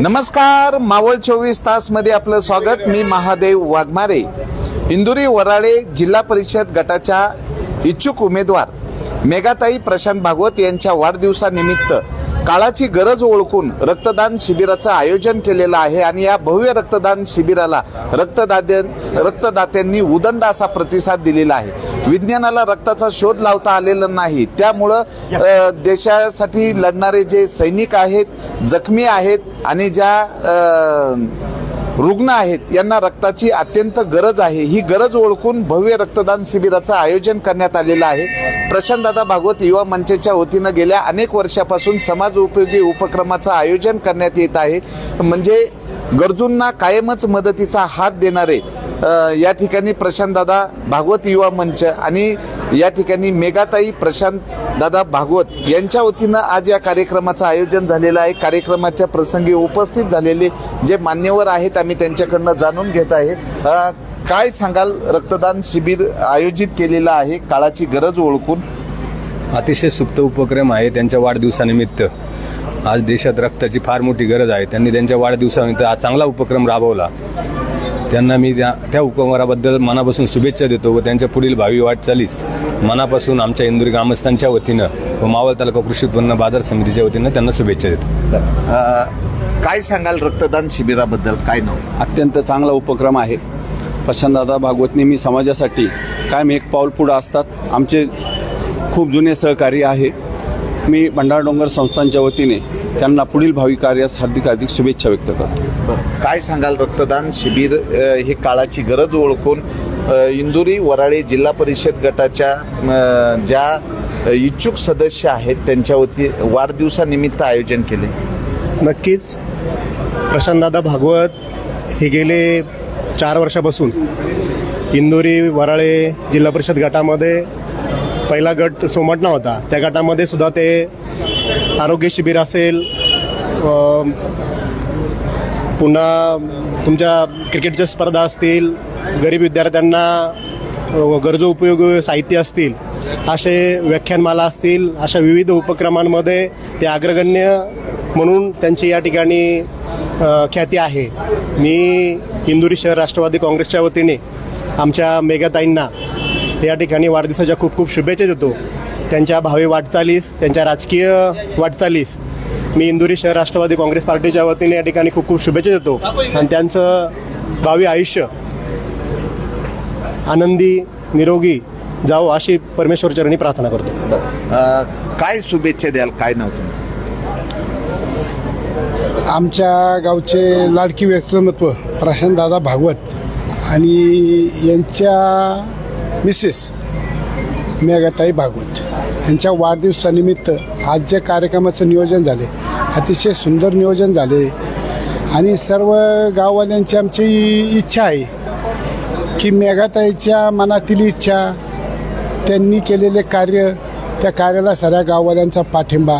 नमस्कार मावळ चोवीस तासमध्ये आपलं स्वागत. मी महादेव वाघमारे. इंदुरी वराळे जिल्हा परिषद गटाच्या इच्छुक उमेदवार मेघाताई प्रशांत भागवत यांच्या वाढदिवसानिमित्त काळाची गरज ओळखून रक्तदान शिबिराचं आयोजन केलेलं आहे आणि या भव्य रक्तदान शिबिराला रक्तदाते रक्तदात्यांनी उदंड असा प्रतिसाद दिलेला आहे. विज्ञानाला रक्ताचा शोध लावता आलेला नाही. त्यामुळं देशासाठी लढणारे जे सैनिक आहेत जखमी आहेत आणि ज्या रुग्ण आहेत यांना रक्ताची अत्यंत गरज आहे. ही गरज ओळखून भव्य रक्तदान शिबिराचं आयोजन करण्यात आलेलं आहे. प्रशांतदादा भागवत युवा मंचच्या वतीनं गेल्या अनेक वर्षापासून समाज उपयोगी उपक्रमाचं आयोजन करण्यात येत आहे. म्हणजे गरजूंना कायमच मदतीचा हात देणारे या ठिकाणी प्रशांतदादा भागवत युवा मंच आणि या ठिकाणी मेघाताई प्रशांत दादा भागवत यांच्या वतीनं आज या कार्यक्रमाचं आयोजन झालेलं आहे. कार्यक्रमाच्या प्रसंगी उपस्थित झालेले जे मान्यवर आहेत आम्ही त्यांच्याकडनं जाणून घेत आहे. काय सांगाल? रक्तदान शिबिर आयोजित केलेलं आहे. काळाची गरज ओळखून. अतिशय सुप्त उपक्रम आहे त्यांच्या वाढदिवसानिमित्त. आज देशात रक्ताची फार मोठी गरज आहे. त्यांनी त्यांच्या वाढदिवसानिमित्त हा चांगला उपक्रम राबवला. त्यांना मी त्या त्या उपक्रमाबद्दल मनापासून शुभेच्छा देतो व त्यांच्या पुढील भावी वाटचालीस मनापासून आमच्या इंदुरी ग्रामस्थांच्या वतीनं व मावळ तालुका कृषी उत्पन्न बाजार समितीच्या वतीनं त्यांना शुभेच्छा देतो. काय सांगाल रक्तदान शिबिराबद्दल? काय नाव? अत्यंत चांगला उपक्रम आहे. प्रशांतदादा भागवत नेहमी समाजासाठी कायम एक पाऊल पुढं असतात. आमचे खूप जुने सहकारी आहे. मी भंडारा डोंगर संस्थांच्या वतीने त्यांना पुढील भावी कार्यास हार्दिक हार्दिक शुभेच्छा व्यक्त करतो. बरं. काय सांगाल रक्तदान शिबिर हे काळाची गरज ओळखून इंदुरी वराळे जिल्हा परिषद गटाच्या ज्या इच्छुक सदस्य आहेत त्यांच्या वती वाढदिवसानिमित्त आयोजन केले. नक्कीच. प्रशांतदादा भागवत हे गेले चार वर्षापासून. इंदुरी वराळे जिल्हा परिषद गटामध्ये पहिला गट सोमटणा होता. त्या गटामध्ये सुद्धा ते आरोग्य शिबिर असेल पुन्हा तुमच्या क्रिकेटच्या स्पर्धा असतील गरीब विद्यार्थ्यांना गरजू उपयोगी साहित्य असतील असे व्याख्यानमाला असतील अशा विविध उपक्रमांमध्ये ते अग्रगण्य म्हणून त्यांची या ठिकाणी ख्याती आहे. मी इंदुरी शहर राष्ट्रवादी काँग्रेसच्या वतीने आमच्या मेघाताईंना या ठिकाणी वाढदिवसाच्या खूप खूप शुभेच्छा देतो. त्यांच्या भावी वाटचालीस त्यांच्या राजकीय वाटचालीस मी इंदुरी शहर राष्ट्रवादी काँग्रेस पार्टीच्या वतीने या ठिकाणी खूप खूप शुभेच्छा देतो. आणि त्यांचं भावी आयुष्य आनंदी निरोगी जावो अशी परमेश्वरचरणी प्रार्थना करतो. काय शुभेच्छा द्याल काय नाव तुमचं? आमच्या गावचे लाडकी व्यक्तिमत्व प्रशांतदादा भागवत आणि यांच्या मिसेस मेघाताई भागवत. यांच्या वाढदिवसानिमित्त आज जे कार्यक्रमाचं नियोजन झाले अतिशय सुंदर नियोजन झाले. आणि सर्व गाववाल्यांची आमची इच्छा आहे की मेघाताईच्या मनातील इच्छा त्यांनी केलेले कार्य त्या कार्याला साऱ्या गाववाल्यांचा पाठिंबा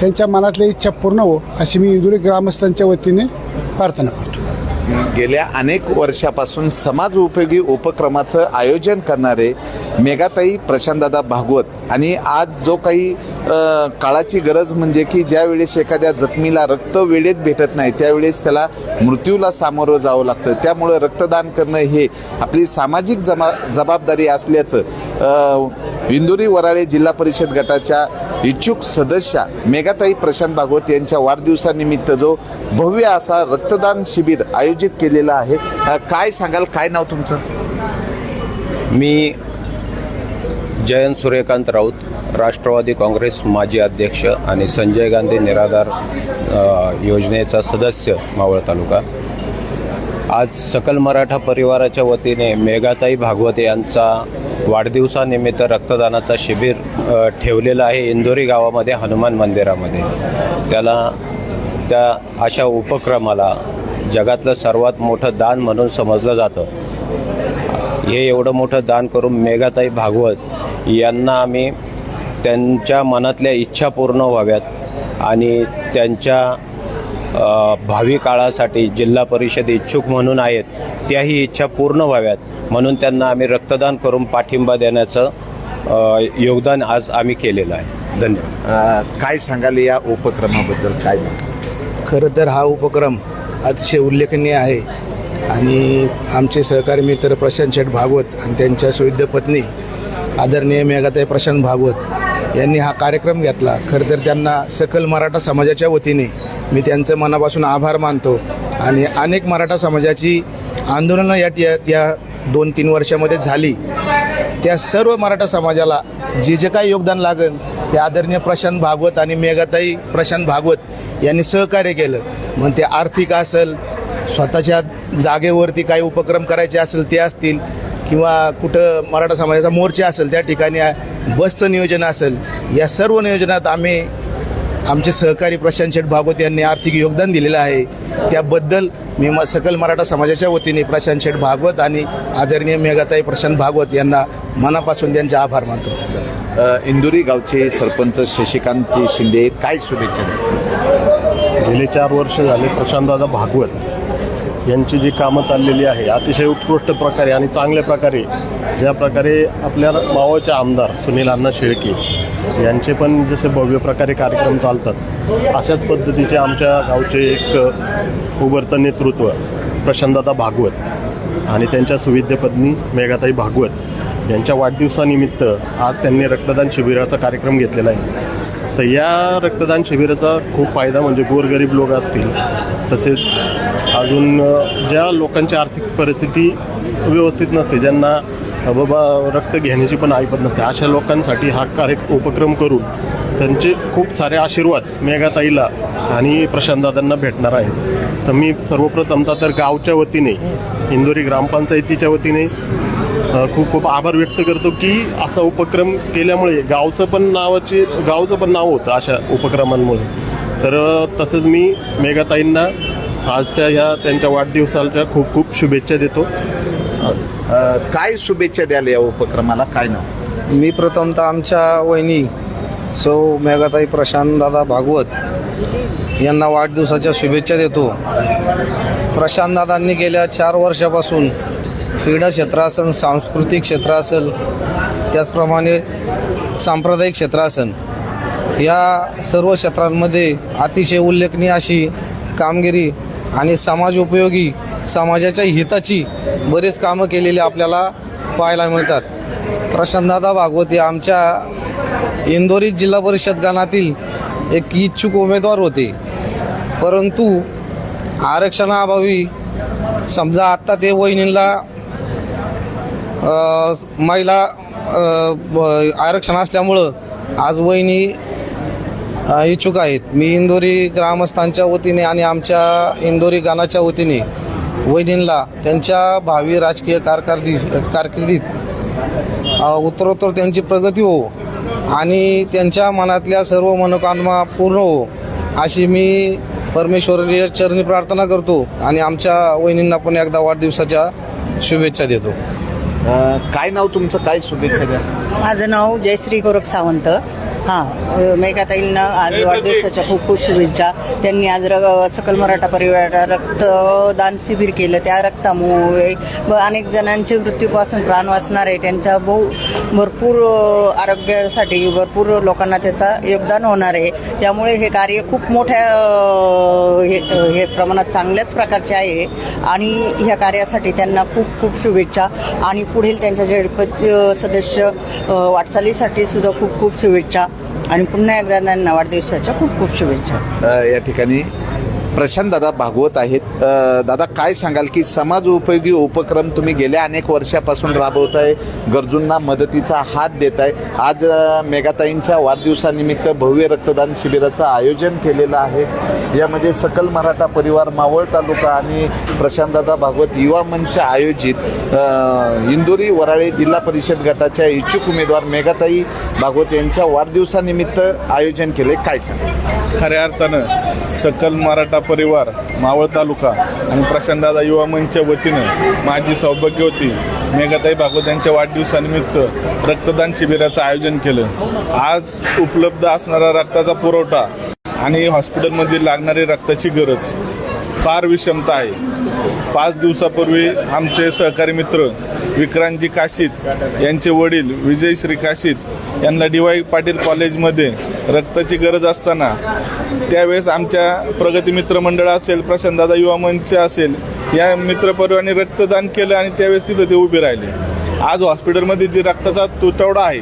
त्यांच्या मनातल्या इच्छा पूर्ण हो अशी मी इंदुरी ग्रामस्थांच्या वतीने प्रार्थना करतो. गेल्या अनेक वर्षापासून समाज उपयोगी उपक्रमाचं आयोजन करणारे मेघाताई प्रशांतदादा भागवत. आणि आज जो काही काळाची गरज म्हणजे की ज्यावेळेस एखाद्या जखमीला रक्त वेळेत भेटत नाही त्यावेळेस त्याला मृत्यूला सामोरं जावं लागतं. त्यामुळं रक्तदान करणं हे आपली सामाजिक जमा जबाबदारी असल्याचं इंदुरी वराळे जिल्हा परिषद गटाच्या इच्छुक सदस्या मेघाताई प्रशांत भागवत यांच्या वाढदिवसानिमित्त जो भव्य असा रक्तदान शिबिर आयोजित केलेलं आहे. काय सांगाल? काय नाव तुमचं? मी जयंत सूर्यकांत राऊत राष्ट्रवादी काँग्रेस माजी अध्यक्ष आणि संजय गांधी निराधार योजनेचा सदस्य मावळ तालुका. आज सकल मराठा परिवाराच्या वतीने मेघाताई भागवत यांचा वाढदिवसानिमित्त रक्तदानाचा शिबिर ठेवलेला आहे इंदोरी गावामध्ये हनुमान मंदिरामध्ये. त्याला त्या अशा उपक्रमाला जगातलं सर्वात मोठं दान म्हणून समजलं जातं. हे एवढं मोठं दान करून मेघाताई भागवत यांना आम्ही त्यांच्या मनातल्या इच्छा पूर्ण व्हाव्यात आणि त्यांच्या भावी काळासाठी जिल्हा परिषद इच्छुक म्हणून आहेत त्याही इच्छा पूर्ण व्हाव्यात. म्हणून त्यांना आम्ही रक्तदान करून पाठिंबा देण्याचं योगदान आज आम्ही केलेलं आहे. धन्यवाद. काय सांगाल या उपक्रमाबद्दल? काय? खरं तर हा उपक्रम अतिशय उल्लेखनीय आहे. आणि आमचे सहकारी मित्र प्रशांत शेठ भागवत आणि त्यांच्या सुविद्य पत्नी आदरणीय मेघाताई प्रशांत भागवत यांनी हा कार्यक्रम घेतला. खरं तर त्यांना सकल मराठा समाजाच्या वतीने मी त्यांचं मनापासून आभार मानतो. आणि अनेक मराठा समाजाची आंदोलनं या या- या दोन तीन वर्षामध्ये झाली. त्या सर्व मराठा समाजाला जे जे काही योगदान लागेल ते आदरणीय प्रशांत भागवत आणि मेघाताई प्रशांत भागवत यांनी सहकार्य केलं. मग ते आर्थिक असेल स्वतःच्या जागेवरती काही उपक्रम करायचे असेल ते असतील किंवा कुठं मराठा समाजाचा मोर्चा असेल त्या ठिकाणी बसचं नियोजन असेल या सर्व नियोजनात आम्ही आमचे सहकारी प्रशांत शेठ भागवत यांनी आर्थिक योगदान दिलेलं आहे. त्याबद्दल मी म सकल मराठा समाजाच्या वतीने प्रशांत शेठ भागवत आणि आदरणीय मेघाताई प्रशांत भागवत यांना मनापासून त्यांचे आभार मानतो. इंदुरी गावचे सरपंच शशिकांत शिंदे काय शुभेच्छा गेले चार वर्ष झाले प्रशांतदादा भागवत यांची जी कामं चाललेली आहे अतिशय उत्कृष्ट प्रकारे आणि चांगल्या प्रकारे ज्या प्रकारे आपल्या मावाचे आमदार सुनील अण्णा शेळके यांचे पण जसे भव्य प्रकारे कार्यक्रम चालतात अशाच पद्धतीचे आमच्या गावचे एक उभरतं नेतृत्व प्रशांतदादा भागवत आणि त्यांच्या सुविद्य पत्नी मेघाताई भागवत यांच्या वाढदिवसानिमित्त आज त्यांनी रक्तदान शिबिराचा कार्यक्रम घेतलेला आहे. तर या रक्तदान शिबिराचा खूप फायदा म्हणजे गोरगरीब लोक असतील. तसेच अजून ज्या लोकांची आर्थिक परिस्थिती व्यवस्थित नसते ज्यांना बाबा रक्त घेण्याची पण ऐपत नसते अशा लोकांसाठी हा कार्य उपक्रम करून त्यांचे खूप सारे आशीर्वाद मेघाताईला आणि प्रशांतदादांना भेटणार आहेत. तर मी सर्वप्रथमचा तर गावच्या वतीने इंदोरी ग्रामपंचायतीच्या वतीने खूप खूप आभार व्यक्त करतो की असा उपक्रम केल्यामुळे गावचं पण नावाचे गावचं पण नाव होतं अशा उपक्रमांमुळे. तर तसंच मी मेघाताईंना आजच्या या त्यांच्या वाढदिवसाच्या खूप खूप शुभेच्छा देतो. अ, काय शुभेच्छा द्याल या उपक्रमाला? काय नाव? मी प्रथमतः आमच्या वहिनी सौ मेघाताई प्रशांत दादा भागवत यांना वाढदिवसाच्या शुभेच्छा देतो. प्रशांत दादांनी गेल्या चार वर्षापासून क्रीडा क्षेत्र असन सांस्कृतिक क्षेत्र असेल त्याचप्रमाणे सांप्रदायिक क्षेत्र असन या सर्व क्षेत्रांमध्ये अतिशय उल्लेखनीय अशी कामगिरी आणि समाज उपयोगी समाजाच्या हिताची बरेच कामं केलेली आपल्याला पाहायला मिळतात. प्रशांतदादा भागवत हे आमच्या इंदोरी जिल्हा परिषद गणातील एक इच्छुक उमेदवार होते. परंतु आरक्षणाअभावी समजा आत्ता ते वहिनींना महिला आरक्षण असल्यामुळं आज वहिनी इच्छुक आहेत. मी इंदोरी ग्रामस्थांच्या वतीने आणि आमच्या इंदोरी गानाच्या वतीने वहिनींला त्यांच्या भावी राजकीय कारकिर्दी कारकिर्दीत उत्तरोत्तर त्यांची प्रगती हो आणि त्यांच्या मनातल्या सर्व मनोकामना पूर्ण हो अशी मी परमेश्वरी चरणी प्रार्थना करतो आणि आमच्या वहिनींना पण एकदा वाढदिवसाच्या शुभेच्छा देतो. काय नाव तुमचं? काय शुभेच्छा द्या. माझं नाव जयश्री गोरख सावंत. हां मेघाताईंना आज वाढदिवसाच्या खूप खूप शुभेच्छा. त्यांनी आज र सकल मराठा परिवार रक्तदान शिबिर केलं. त्या रक्तामुळे अनेक जणांचे मृत्यूपासून प्राण वाचणार आहे त्यांच्या बहु भरपूर आरोग्यासाठी भरपूर लोकांना त्याचा योगदान होणार आहे. त्यामुळे हे कार्य खूप मोठ्या हे हे प्रमाणात चांगल्याच प्रकारचे आहे. आणि ह्या कार्यासाठी त्यांना खूप खूप शुभेच्छा. आणि पुढील त्यांच्या झेडप सदस्य वाटचालीसाठी सुद्धा खूप खूप शुभेच्छा. आणि पुन्हा एकदा त्यांना वाढदिवसाच्या खूप खूप शुभेच्छा. या ठिकाणी प्रशांत दादा भागवत आहेत. दादा काय सांगाल की समाज उपयोगी उपक्रम तुम्ही गेल्या अनेक वर्षापासून राबवत आहे गरजूंना मदतीचा हात देत आहे आज मेघाताईंच्या वाढदिवसानिमित्त भव्य रक्तदान शिबिराचं आयोजन केलेलं आहे. यामध्ये सकल मराठा परिवार मावळ तालुका आणि प्रशांतदादा भागवत युवा मंच आयोजित इंदोरी वराळे जिल्हा परिषद गटाच्या इच्छुक उमेदवार मेघाताई भागवत यांच्या वाढदिवसानिमित्त आयोजन केले काय सांगा खऱ्या अर्थानं सकल मराठा परिवार मावळ तालुका आणि प्रशांतदादा युवा मंचच्या वतीनं माझी सौभाग्यवती मेघाताई भागवत यांच्या वाढदिवसानिमित्त रक्तदान शिबिराचं आयोजन केलं. आज उपलब्ध असणारा रक्ताचा पुरवठा आणि हॉस्पिटलमध्ये लागणारी रक्ताची गरज फार विषमता आहे. पाच दिवसापूर्वी आमचे सहकारी मित्र विक्रांतजी काशीत यांचे वडील विजयश्री काशीत यांना डी वाय पाटील कॉलेजमध्ये रक्ताची गरज असताना त्यावेळेस आमच्या प्रगती मित्र मंडळ असेल प्रशांतदादा युवा मंच असेल या मित्रपरिवाराने रक्तदान केलं आणि त्यावेळेस तिथं ते उभे राहिले. आज हॉस्पिटलमध्ये जी रक्ताचा तुटवडा आहे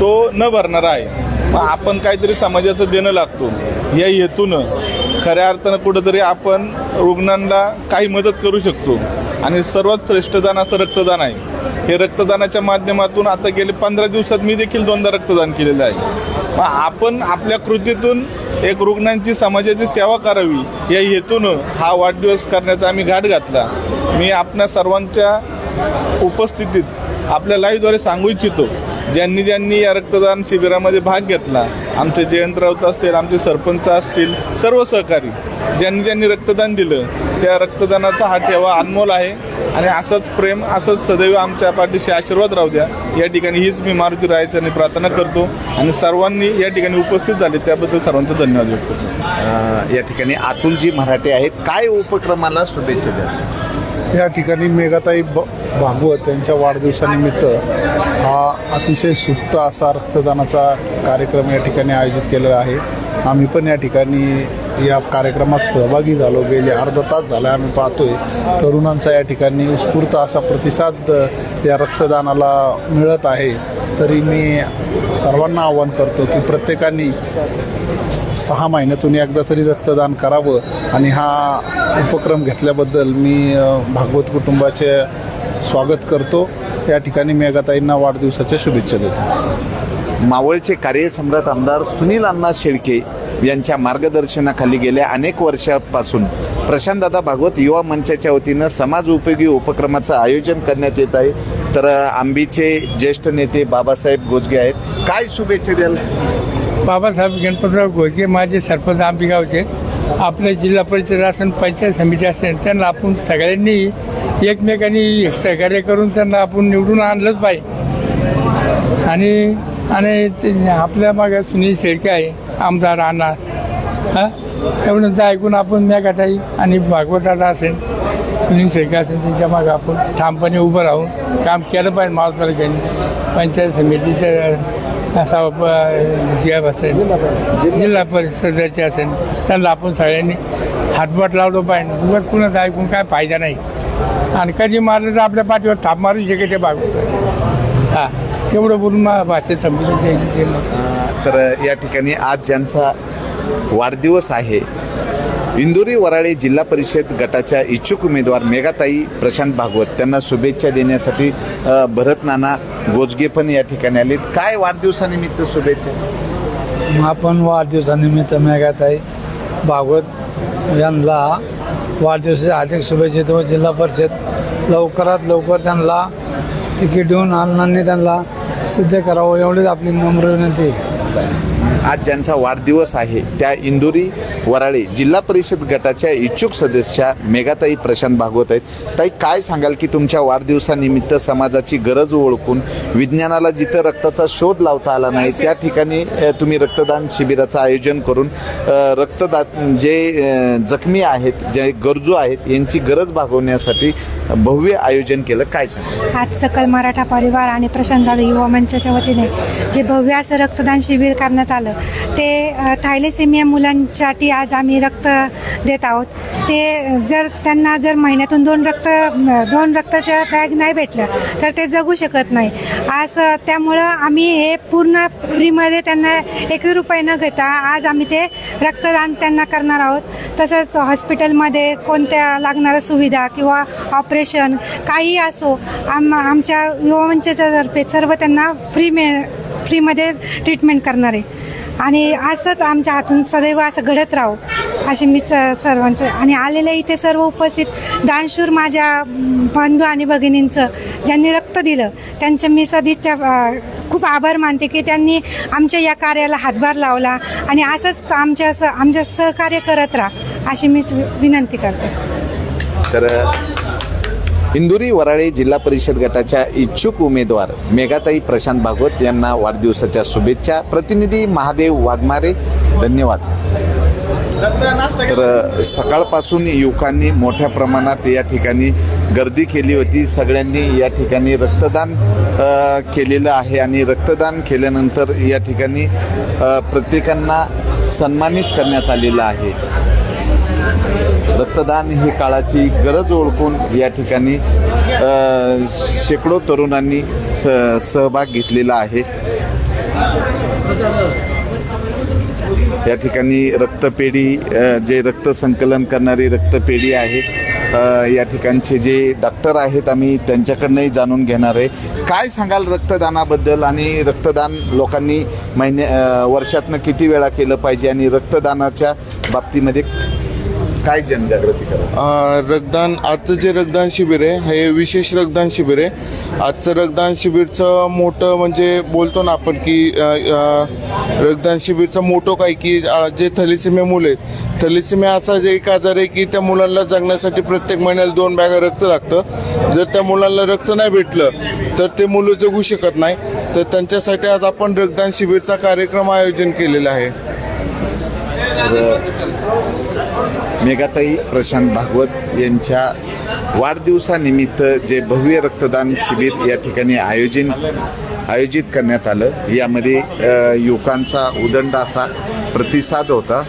तो न भरणारा आहे. मग आपण काहीतरी समाजाचं देणं लागतो. या हेतूनं खऱ्या अर्थानं कुठंतरी आपण रुग्णांना काही मदत करू शकतो. आणि सर्वात श्रेष्ठ दान असं रक्तदान आहे. हे रक्तदानाच्या माध्यमातून आता गेले पंधरा दिवसात मी देखील दोनदा रक्तदान केलेलं आहे. मग आपण आपल्या कृतीतून एक रुग्णांची समाजाची सेवा करावी या हेतूनं हा वाढदिवस करण्याचा आम्ही घाट घातला. मी आपल्या सर्वांच्या उपस्थितीत आपल्या लाईव्हद्वारे सांगू इच्छितो ज्यांनी ज्यांनी या रक्तदान शिबिरामध्ये भाग घेतला आमचे जयंत राऊत असतील आमचे सरपंच असतील सर्व सहकारी ज्यांनी ज्यांनी रक्तदान दिलं त्या रक्तदानाचा हा ठेवा अनमोल आहे. आणि असंच प्रेम असंच सदैव आमच्या पाठीशी आशीर्वाद राहू द्या. या ठिकाणी हीच मी मारुती रायाचरणी प्रार्थना करतो. आणि सर्वांनी या ठिकाणी उपस्थित झाले त्याबद्दल सर्वांचा धन्यवाद व्यक्त करतो. या ठिकाणी अतुलजी मराठे आहेत. काय उपक्रमाला शुभेच्छा द्या या ठिकाणी मेघाताई ब भागवत यांच्या वाढदिवसानिमित्त हा अतिशय सुप्त असा रक्तदानाचा कार्यक्रम या ठिकाणी आयोजित केलेला आहे. आम्ही पण या ठिकाणी या कार्यक्रमात सहभागी झालो. गेले अर्धा तास झाला आम्ही पाहतोय. तरुणांचा या ठिकाणी उत्स्फूर्त असा प्रतिसाद या रक्तदानाला मिळत आहे. तरी मी सर्वांना आवाहन करतो की प्रत्येकाने सहा महिन्यातून एकदा तरी रक्तदान करावं. आणि हा उपक्रम घेतल्याबद्दल मी भागवत कुटुंबाचे स्वागत करतो. या ठिकाणी मेघाताईंना वाढदिवसाच्या शुभेच्छा देतो. मावळचे कार्यसम्राट आमदार सुनील अण्णा शेळके यांच्या मार्गदर्शनाखाली गेल्या अनेक वर्षापासून. प्रशांतदादा भागवत युवा मंचाच्या वतीनं समाज उपयोगी उपक्रमाचं आयोजन करण्यात येत आहे. तर आंबीचे ज्येष्ठ नेते बाबासाहेब गोजगे आहेत. काय शुभेच्छा द्याल? बाबासाहेब गणपतराव गोजगे माझे सरपंच आंबी गावचे आपल्या जिल्हा परिषद असेल पंचायत समिती असेल त्यांना आपण सगळ्यांनी एकमेकांनी सहकार्य करून त्यांना आपण निवडून आणलंच पाहिजे. आणि आणि ते आपल्या मागे सुनील शेळके आहे. आमदार आणणार हां? एवढं ऐकून आपण मेघाताई आणि भागवताला असेल सुनील शेळके असेल त्यांच्या मागं आपण ठामपणे उभं राहून काम केलं पाहिजे मावळ तालुक्याने पंचायत समितीचं असा प- असेल जिल्हा परिषदेचे असेल त्यांना आपण सगळ्यांनी हातभाट लावलो पाहिजे. उगाच कुणाचं ऐकून काय फायदा नाही. आणि कधी मारलं तर आपल्या पाठीवर थाप मारू शके ते भागवत हां. एवढं बोलून मा भाषेत समजून ते तर या ठिकाणी आज ज्यांचा वाढदिवस आहे इंदुरी वराळे जिल्हा परिषद गटाच्या इच्छुक उमेदवार मेघाताई प्रशांत भागवत त्यांना शुभेच्छा देण्यासाठी भरतनाना भरत नाना गोजगे पण या ठिकाणी आलेत. काय वाढदिवसानिमित्त शुभेच्छा? आपण वाढदिवसानिमित्त मेघाताई भागवत यांना वाढदिवसाच्या हार्दिक शुभेच्छा देतो. जिल्हा परिषद लवकरात लवकर त्यांना तिकीट देऊन अण्णांनी त्यांना सिद्ध करावं एवढीच आपली नम्र विनंती आहे. आज ज्यांचा वाढदिवस आहे त्या इंदुरी वराळे जिल्हा परिषद गटाच्या इच्छुक सदस्या मेघाताई प्रशांत भागवत आहेत. ताई काय सांगाल की तुमच्या वाढदिवसानिमित्त समाजाची गरज ओळखून विज्ञानाला जिथं रक्ताचा शोध लावता आला नाही त्या ठिकाणी तुम्ही रक्तदान शिबिराचं आयोजन करून रक्तदान जे जखमी आहेत जे गरजू आहेत यांची गरज भागवण्यासाठी भव्य आयोजन केलं. काय आज सकल मराठा परिवार आणि प्रशांत युवा मंचाच्या वतीने जे भव्य असं रक्तदान शिबिर करण्यात आलं ते थायलेसेमिया मुलांसाठी आज आम्ही रक्त देत आहोत. ते जर त्यांना जर महिन्यातून दोन रक्त दोन रक्ताच्या बॅग नाही भेटलं तर ते जगू शकत नाही. आज त्यामुळं आम्ही हे पूर्ण फ्रीमध्ये त्यांना एक रुपये न घेता आज आम्ही ते रक्तदान त्यांना करणार आहोत. तसंच हॉस्पिटलमध्ये कोणत्या लागणाऱ्या सुविधा किंवा ऑपरेशन काही असो आम आमच्या युवा मंचाच्या सर्व त्यांना फ्री मे फ्रीमध्ये ट्रीटमेंट करणार. आहे आणि असंच आमच्या हातून सदैव असं घडत राहो असे मी स- सर्वांचं आणि आलेले इथे सर्व उपस्थित दानशूर माझ्या बंधू आणि भगिनींचं ज्यांनी रक्त दिलं त्यांचं मी सदिच्छा खूप आभार मानते की त्यांनी आमच्या या कार्याला हातभार लावला आणि असंच आमच्या स आमच्या सहकार्य करत राहा अशी मी विनंती करते. तर इंदुरी वराळे जिल्हा परिषद गटाच्या इच्छुक उमेदवार मेघाताई प्रशांत भागवत यांना वाढदिवसाच्या शुभेच्छा. प्रतिनिधी महादेव वाघमारे धन्यवाद. तर सकाळपासून युवकांनी मोठ्या प्रमाणात या ठिकाणी गर्दी केली होती. सगळ्यांनी या ठिकाणी रक्तदान केलेलं आहे आणि रक्तदान केल्यानंतर या ठिकाणी प्रत्येकांना सन्मानित करण्यात आलेलं आहे. रक्तदान ही काळाची गरज ओळखून या ठिकाणी शेकडो तरुणांनी स सहभाग घेतलेला आहे. या ठिकाणी रक्तपेढी जे रक्त संकलन करणारी रक्तपेढी आहे या ठिकाणचे जे डॉक्टर आहेत आम्ही त्यांच्याकडनंही जाणून घेणार आहे. काय सांगाल रक्तदानाबद्दल आणि रक्तदान लोकांनी महिन्या वर्षातनं किती वेळा केलं पाहिजे आणि रक्तदानाच्या बाबतीमध्ये काय जनजागृती करा रक्तदान आजचं जे रक्तदान शिबिर आहे हे विशेष रक्तदान शिबिर आहे. आजचं रक्तदान शिबिरचं मोठं म्हणजे बोलतो ना आपण की रक्तदान शिबिरचं मोठं काय की जे थॅलिसिमिया मुलं आहेत. थॅलिसिमिया असा जे एक आजार आहे की त्या मुलांना जगण्यासाठी प्रत्येक महिन्याला दोन बॅगा रक्त लागतं. जर त्या मुलांना रक्त नाही भेटलं तर ते मुलं जगू शकत नाही. तर त्यांच्यासाठी आज आपण रक्तदान शिबिरचा कार्यक्रम आयोजन केलेला आहे. मेघाताई प्रशांत भागवत यांच्या वाढदिवसानिमित्त जे भव्य रक्तदान शिबिर या ठिकाणी आयोजन आयोजित करण्यात आलं. यामध्ये युवकांचा उदंड असा प्रतिसाद होता.